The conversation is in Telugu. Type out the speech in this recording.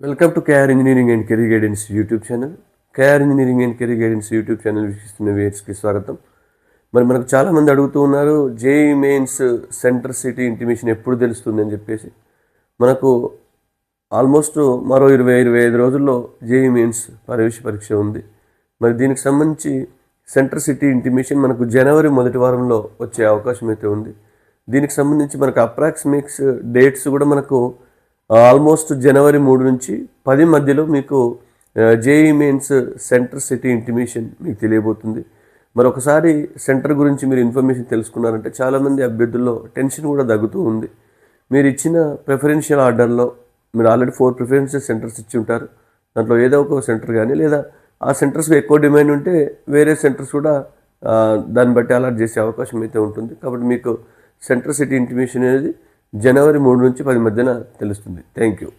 Welcome to KR engineering and career guidance YouTube channel. KR engineering and career guidance YouTube channel వీక్షిస్తున్న వేర్స్కి స్వాగతం. మరి మనకు చాలామంది అడుగుతూ ఉన్నారు JEE mains centre city intimation ఎప్పుడు తెలుస్తుంది అని చెప్పేసి. మనకు ఆల్మోస్ట్ మరో ఇరవై ఇరవై ఐదు రోజుల్లో జేఈ మెయిన్స్ ప్రవేశ పరీక్ష ఉంది. మరి దీనికి సంబంధించి సెంటర్ సిటీ ఇంటిమేషన్ మనకు జనవరి మొదటి వారంలో వచ్చే అవకాశం అయితే ఉంది. దీనికి సంబంధించి మనకు అప్రాక్సిమేట్స్ డేట్స్ కూడా మనకు ఆల్మోస్ట్ జనవరి మూడు నుంచి పది మధ్యలో మీకు JEE mains centre city intimation మీకు తెలియబోతుంది. మరొకసారి సెంటర్ గురించి మీరు ఇన్ఫర్మేషన్ తెలుసుకున్నారంటే చాలామంది అభ్యర్థుల్లో టెన్షన్ కూడా తగ్గుతూ ఉంది. మీరు ఇచ్చిన ప్రిఫరెన్షియల్ ఆర్డర్లో మీరు ఆల్రెడీ ఫోర్ ప్రిఫరెన్షియల్ సెంటర్స్ ఇచ్చి ఉంటారు. దాంట్లో ఏదో ఒక సెంటర్ కానీ లేదా ఆ సెంటర్స్కి ఎక్కువ డిమాండ్ ఉంటే వేరే సెంటర్స్ కూడా దాన్ని బట్టి అలాట్ చేసే అవకాశం అయితే ఉంటుంది. కాబట్టి మీకు సెంటర్ సిటీ ఇంటిమేషన్ అనేది జనవరి మూడు నుంచి పది మధ్యన తెలుస్తుంది. Thank you